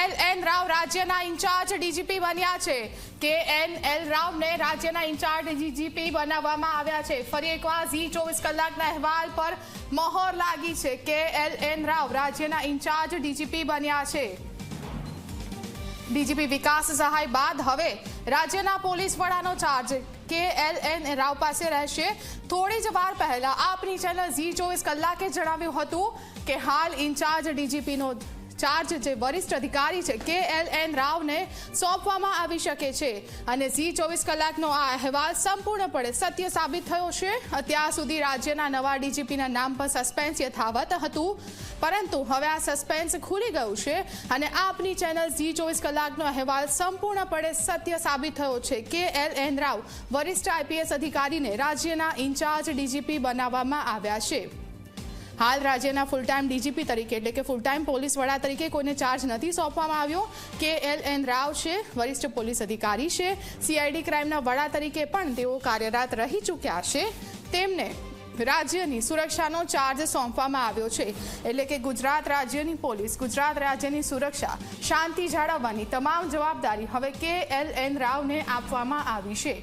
L N Rao રાજ્યના in charge DGP બન્યા છે. કે એન એલ રાવને રાજ્યના ઇન્ચાર્જ ડીજીપી બનાવવામાં આવ્યા છે. ફરી એકવાર ઝી ચોવીસ કલાકના અહેવાલ પર મહોર લાગી છે કે એલ એન રાવ રાજ્યના ઇન્ચાર્જ ડીજીપી બન્યા છે. ડીજીપી વિકાસ સહાય બાદ હવે રાજ્યના police વડાનો charge K L N Rao પાસે રહેશે. થોડી જ વાર પહેલા આપની ચેનલ ઝી ચોવીસ કલાકે જણાવ્યું હતું કે હાલ ઇન્ચાર્જ ડીજીપીનો ચાર્જ જે વરિષ્ઠ અધિકારી છે કે એલ એન રાવને સોંપવામાં આવી શકે છે. અને ઝી ચોવીસ કલાકનો આ અહેવાલ સંપૂર્ણપણે સત્ય સાબિત થયો છે. અત્યાર સુધી રાજ્યના નવા ડીજીપીના નામ પર સસ્પેન્સ યથાવત હતું. પરંતુ હવે આ સસ્પેન્સ ખુલી ગયું છે અને આપની ચેનલ ઝી ચોવીસ કલાકનો અહેવાલ સંપૂર્ણપણે સત્ય સાબિત થયો છે. કે એલ એન રાવ વરિષ્ઠ આઈપીએસ અધિકારીને રાજ્યના ઇન્ચાર્જ ડીજીપી બનાવવામાં આવ્યા છે. હાલ રાજ્યના ફૂલ ટાઈમ ડીજીપી તરીકે, એટલે કે ફૂલ ટાઈમ પોલીસ વડા તરીકે કોઈને ચાર્જ નથી સોંપવામાં આવ્યો. કે એલ એન રાવ છે, વરિષ્ઠ પોલીસ અધિકારી છે. સીઆઈડી ક્રાઇમના વડા તરીકે પણ તેઓ કાર્યરત રહી ચૂક્યા છે. તેમને રાજ્યની સુરક્ષાનો ચાર્જ સોંપવામાં આવ્યો છે. એટલે કે ગુજરાત રાજ્યની પોલીસ ગુજરાત રાજ્યની સુરક્ષા શાંતિ જાળવવાની તમામ જવાબદારી હવે કે એલ એન રાવને આપવામાં આવી છે.